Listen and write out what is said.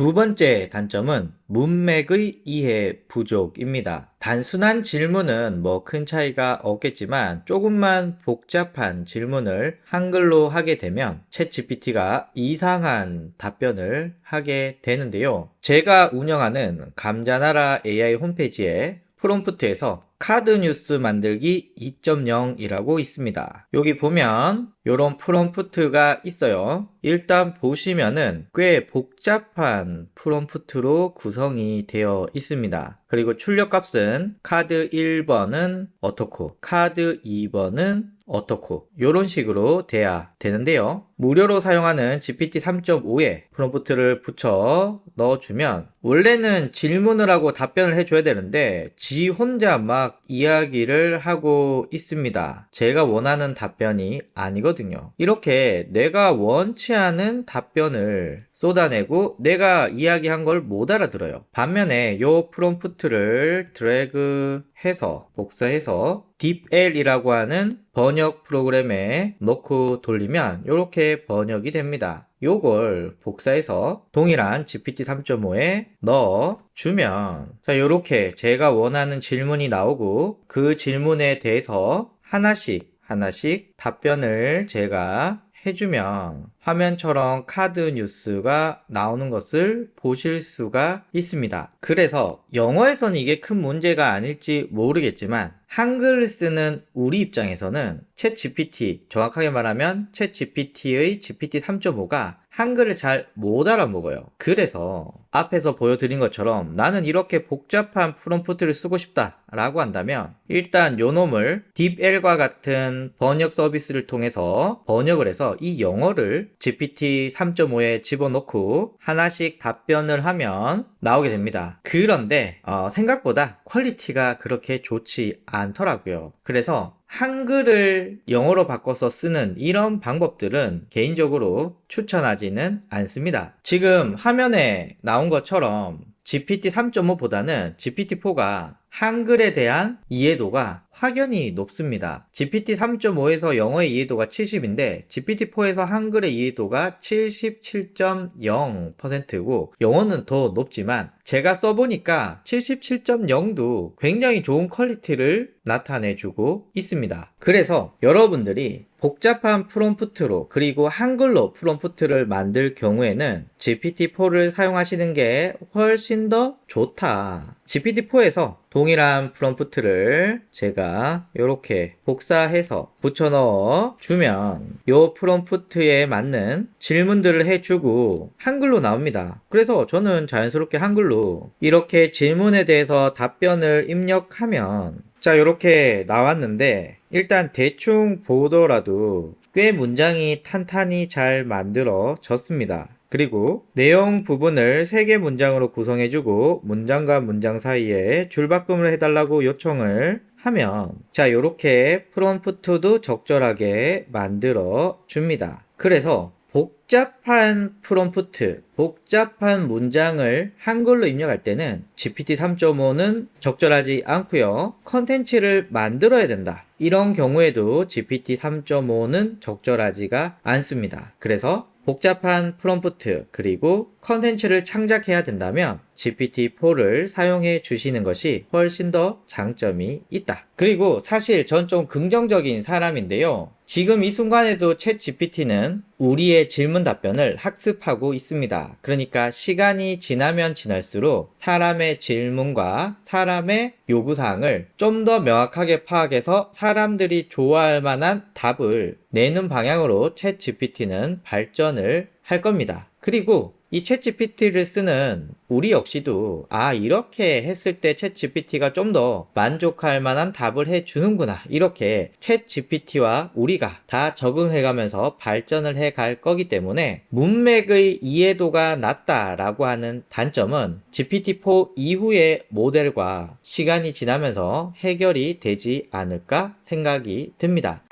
두 번째 단점은 문맥의 이해 부족입니다. 단순한 질문은 뭐 큰 차이가 없겠지만 조금만 복잡한 질문을 한글로 하게 되면 챗GPT가 이상한 답변을 하게 되는데요. 제가 운영하는 감자나라 AI 홈페이지에 프롬프트에서 카드 뉴스 만들기 2.0이라고 있습니다. 여기 보면 이런 프롬프트가 있어요. 일단 보시면은 꽤 복잡한 프롬프트로 구성이 되어 있습니다. 그리고 출력 값은 카드 1번은 어떻고 카드 2번은 어떻고 이런 식으로 돼야 되는데요. 무료로 사용하는 GPT 3.5에 프롬프트를 붙여 넣어주면 원래는 질문을 하고 답변을 해줘야 되는데 지 혼자 막 이야기를 하고 있습니다. 제가 원하는 답변이 아니거든요. 이렇게 내가 원치 않은 답변을 쏟아내고 내가 이야기한 걸 못 알아들어요. 반면에 요 프롬프트를 드래그 해서 복사해서 DeepL이라고 하는 번역 프로그램에 넣고 돌리면 이렇게 번역이 됩니다. 요걸 복사해서 동일한 GPT 3.5에 넣어 주면 자 요렇게 제가 원하는 질문이 나오고 그 질문에 대해서 하나씩 하나씩 답변을 제가 해주면 화면처럼 카드 뉴스가 나오는 것을 보실 수가 있습니다. 그래서 영어에서는 이게 큰 문제가 아닐지 모르겠지만 한글을 쓰는 우리 입장에서는 챗 GPT, 정확하게 말하면 챗 GPT의 GPT 3.5가 한글을 잘 못 알아먹어요. 그래서 앞에서 보여드린 것처럼 나는 이렇게 복잡한 프롬프트를 쓰고 싶다 라고 한다면 일단 요 놈을 DeepL과 같은 번역 서비스를 통해서 번역을 해서 이 영어를 GPT 3.5에 집어넣고 하나씩 답변을 하면 나오게 됩니다. 그런데 어, 생각보다 퀄리티가 그렇게 좋지 않더라고요. 그래서 한글을 영어로 바꿔서 쓰는 이런 방법들은 개인적으로 추천하지는 않습니다. 지금 화면에 나온 것처럼 GPT 3.5보다는 GPT-4가 한글에 대한 이해도가 확연히 높습니다. GPT 3.5에서 영어의 이해도가 70인데 GPT-4에서 한글의 이해도가 77.0%고 영어는 더 높지만 제가 써보니까 77.0도 굉장히 좋은 퀄리티를 나타내주고 있습니다. 그래서 여러분들이 복잡한 프롬프트로 그리고 한글로 프롬프트를 만들 경우에는 GPT-4를 사용하시는 게 훨씬 더 좋다. GPT-4에서 동일한 프롬프트를 제가 이렇게 복사해서 붙여넣어 주면 이 프롬프트에 맞는 질문들을 해주고 한글로 나옵니다. 그래서 저는 자연스럽게 한글로 이렇게 질문에 대해서 답변을 입력하면 자 이렇게 나왔는데 일단 대충 보더라도 꽤 문장이 탄탄히 잘 만들어졌습니다. 그리고 내용 부분을 3개 문장으로 구성해주고 문장과 문장 사이에 줄바꿈을 해달라고 요청을 하면 자 이렇게 프롬프트도 적절하게 만들어 줍니다. 그래서 복잡한 프롬프트, 복잡한 문장을 한글로 입력할 때는 GPT 3.5는 적절하지 않고요. 컨텐츠를 만들어야 된다. 이런 경우에도 GPT 3.5는 적절하지가 않습니다. 그래서 복잡한 프롬프트 그리고 컨텐츠를 창작해야 된다면 GPT-4를 사용해 주시는 것이 훨씬 더 장점이 있다. 그리고 사실 전 좀 긍정적인 사람인데요. 지금 이 순간에도 챗 GPT는 우리의 질문 답변을 학습하고 있습니다. 그러니까 시간이 지나면 지날수록 사람의 질문과 사람의 요구사항을 좀 더 명확하게 파악해서 사람들이 좋아할 만한 답을 내는 방향으로 챗 GPT는 발전을 할 겁니다. 그리고 이 챗GPT를 쓰는 우리 역시도 아 이렇게 했을 때 챗GPT가 좀 더 만족할 만한 답을 해주는구나 이렇게 챗GPT와 우리가 다 적응해가면서 발전을 해 갈 거기 때문에 문맥의 이해도가 낮다라고 하는 단점은 GPT-4 이후의 모델과 시간이 지나면서 해결이 되지 않을까 생각이 듭니다.